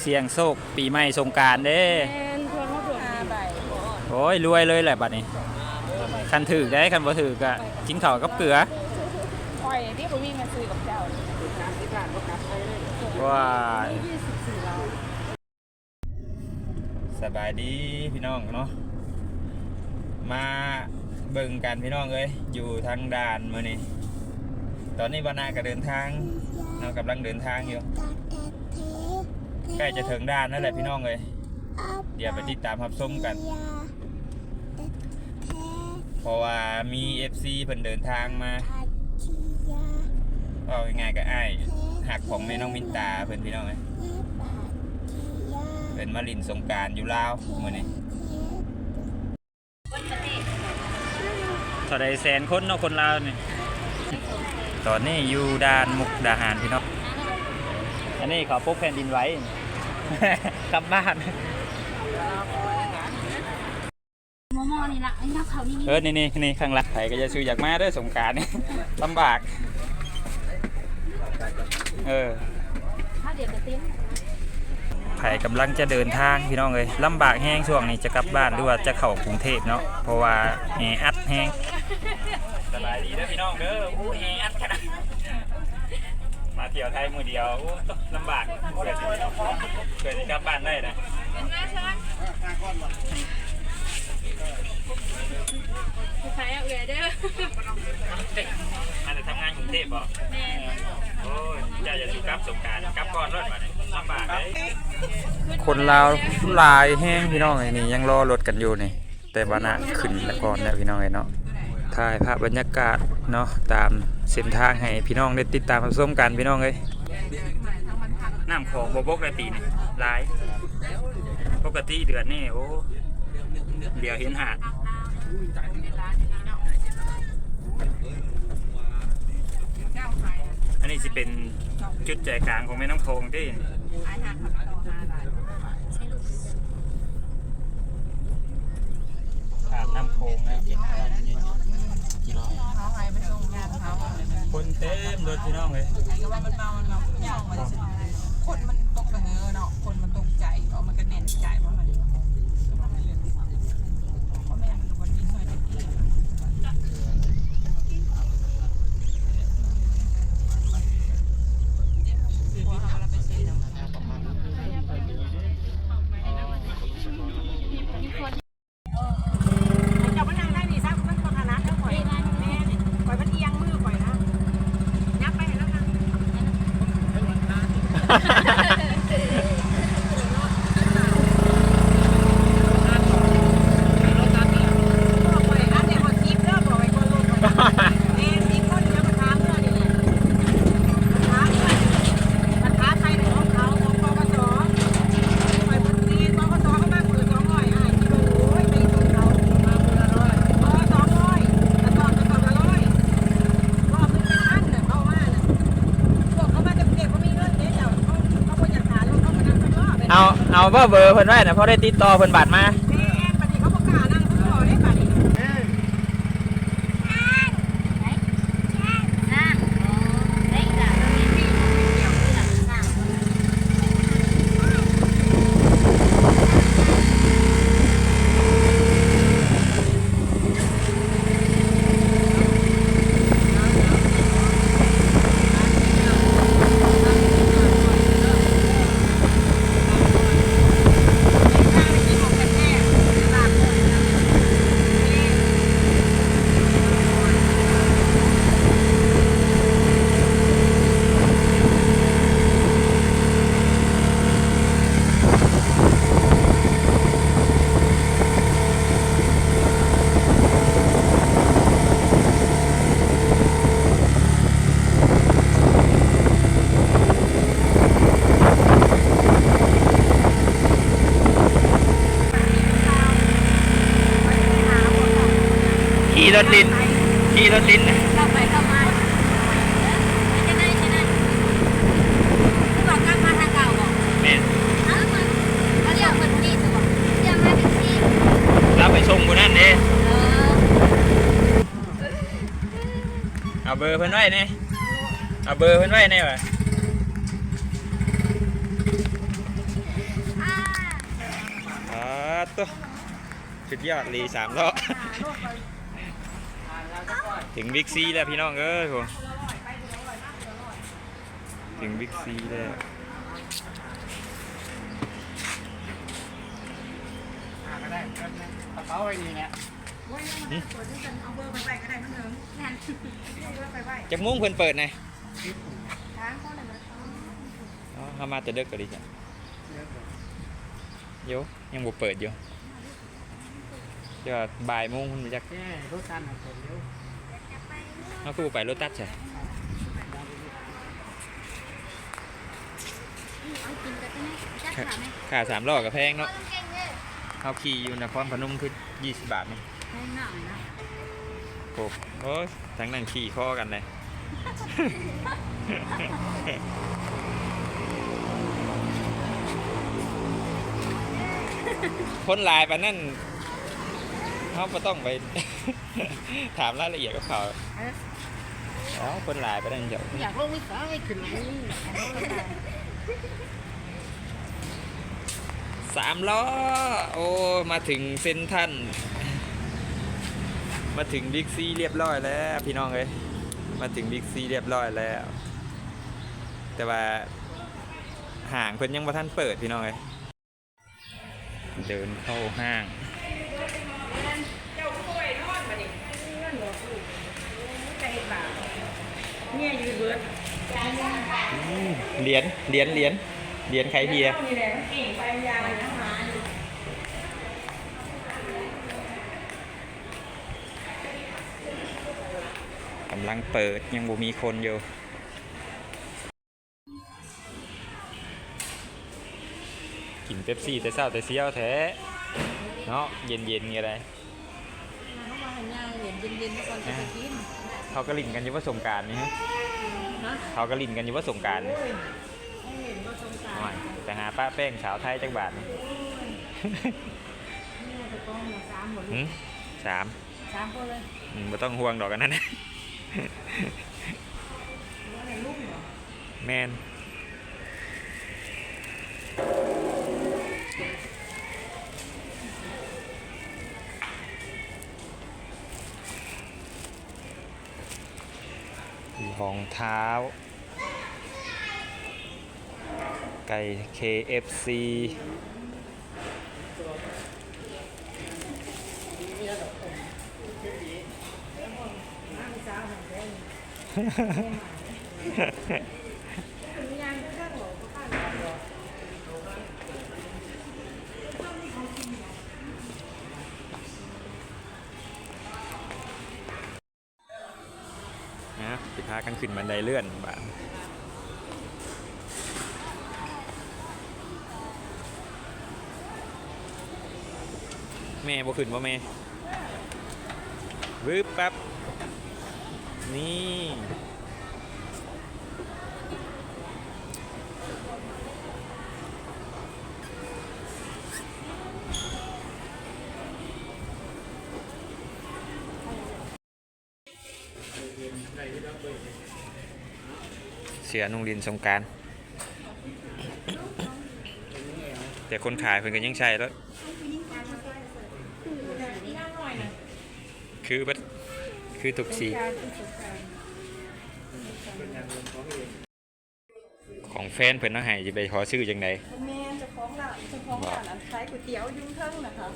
เสียงโชคปีใหม่สงกรารเด้แอนทวนมาถูกห้าใบโอ้ยรวยเลยแหละบัดนี้คันถือได้คันบ่ถือก็กินข้าวกับเกลือปล่อยที่ผมวิ่งมาซื้อกับเจ้าว้ายยี่สิบสี่ล้านสบายดีพี่น้องเนาะมาเบิ่งกันพี่น้องเอ้ยอยู่ทางด่านมื้อนี้ตอนนี้บานาก็เดินทางเรากำลังเดินทางอยู่ ใกล้จะถึงด่านนั่นแหละพี่น้องเอ้ยเดี๋ยวไปติดตามรับชมกัน เพราะว่ามี FC เพิ่นเดินทางมาก็ง่ายๆก็อ้ายหักของแม่น้องมินตาเพิ่นพี่น้องเอ้ยเป็นมาลินสงการอยู่ลาวเมื้อนี้เท่าใดแสนคนเนาะคนลาวนี่ตอนนี้อยู่ด่านมุกดาหารพี่น้องอันนี้เขาพกแผ่นดินไว้ กลับบ้าน มอมอนี่ละไอ้นักเขานี่เออ นี่นี่นี่ข้างหลังไผก็จะซื้ออยากมาเด้วยสงกรารนี่ ลำบาก เออ ถ้าเดี๋ยวจะเต้นไผกำลังจะเดินทางพี่น้องเลยลำบากแห้งช่วงนี้จะกลับบ้านหรือว่าจะเข้ากรุงเทพเนาะเพราะว่าแออัดแห้งสบายดีเด้อพี่น้องเด้อโอ้แออัดขนาดมา เที่ยวไทยมือเดียวโอ้ลำบากเกิดเกิดจะกลับบ้านได้นะใช้เอาเอือเด้ออาจจะทำงานกรุงเทพบ่แม่โอ้ยอยากจะดูกลับสงกรารกลับก่อนรถมาเนี่ยลำบากเลยคนลาวลายแห้งพี่น้องไอ้นี่ยังรอรถกันอยู่นี่ แต่ว่านะขึ้นแล้วก่อนแล้วพี่น้องไอ้เนาะ ถ่ายภาพบรรยากาศเนาะตามเส้นทางให้พี่น้องได้ติดตามรับชมกันพี่น้องเอ้ยน้ำของบบกได้ปีนี่หลาย ปกติเดือนนี่โอ้เดี๋ยวเห็นหาดอันนี้จะเป็นจุดใจกลางของแม่น้ำโขงที่ Ha ha ha. เอาเอาเบอร์เบอร์เพิ่นไว้นะเพราะได้ติดต่อเพิ่นบัตรมา แม่ปฏิเขาประกล้าศนั่งข้างนอกได้ปะนี่ นั่งได้จ้ะมีพี่เกี่ยวกับนั่ง ขี่รถลินขี่รถลินน่ะเข้าไปเข้ามาจะได้จะได้คือบอกกลับมาทางเก่าบอกแม่นอ้าวมันเขาเรียกคนนี่ตัวบอกเรียกมาเป็นที่รับไปส่งกูนั่นเด้เออเอาเบอร์เพิ่นไว้นี่เอาเบอร์เพิ่นไว้นี่ว่ะตัวสุดยอดลีสามล้อ ถึงบิ๊กซีแล้วพี่น้องเอ้ยผมถึงบิ๊กซีแล้วก็ได้กระเป๋าไอ้นี่แหละเอาเบอร์ไปไปก็ได้มันเถิงนั่นเอาเบอร์ไปไปจักมุ้งเพิ่นเปิดไงทางเขาเลยนะอ๋อเขามาแต่เด็กก็ดีจ้ะโยยังบ่เปิดอยู่เดี๋ยวบ่ายโมงเพิ่นมาจักแค่รถคันของผมเดี๋ยว เขาคือบ่ไปรถตัดใช่เอากินกันได้ไหมจักขาไหมค่าสามล้อกับแพงเนาะต้องเก่งเลยเขาขี่อยู่นครพนมคือ20บาทนี่ให้หน่อยนะโอ้โอ้ยทั้งนั่งขี่ข้อกันเลยคนหลายปานนั่นเขาก็ต้องไป ถามรายละเอียดกับเขา เอ้าคนหลายไปานนั่นเดี๋ยวอยากลงวิสาให้ขึ้นเลยสามล้อ โอ้ มาถึงเซนทัน มาถึงบิ๊กซีเรียบร้อยแล้ว พี่น้องเอ้ยมาถึงบิ๊กซีเรียบร้อยแล้ว แต่ว่าห่างเพิ่นยังบ่ทันเปิดพี่น้องเอ้ยเดินเข้าห้างเจ้าก็ไปนอนมาดิเงินหลวงปู่ใจบาป เนี่ยยืนเบิร์ดเหรียญเหรียญเหรียญเหรียญใครเฮียนี่แหละเก่งไปยาวนะหาดูกำลังเปิดยังบ่มีคนอยู่กินเป๊ปซี่แต่เช้าแต่เสี้ยวแท้เนาะเย็นเย็นๆไงไรเขามาหันยางเหรียญเย็นๆทุกคนจะไปกิน เขาก็ลิ่นกันอยู่ว่าสงกรารนี่ฮะนะเขาก็ลิ่นกันอยู่ว่าสงกรารนี่ให้เห็นว่าสงสารเอาใหม่แต่หาป้าแป้งสาวไทยจักบาทนี่เนี่ยจะต้องมาสามหมดหืมสามสามคนเลยอืมไม่ต้องห่วงดอกกันนั้นนะว่าในลูกเหรอแมน ของเท้า ไก่ KFC นะ ขึ้นบันไดเลื่อนบาแม่บ่ขึ้นบ่แม่วืบปั๊บ นี่ เสียนุ่งลินสงกรารแต่คนขายเพิ่นก็ยังใช้แล้ว คือบัดคือทุกสีของแฟนเพิ่นเนาะให้จะไปขอซื้อจังไดแม่เจ้าของร้านเจ้าของร้านอันขายก๋วยเตี๋ยวยุ่งเทิงนะคะ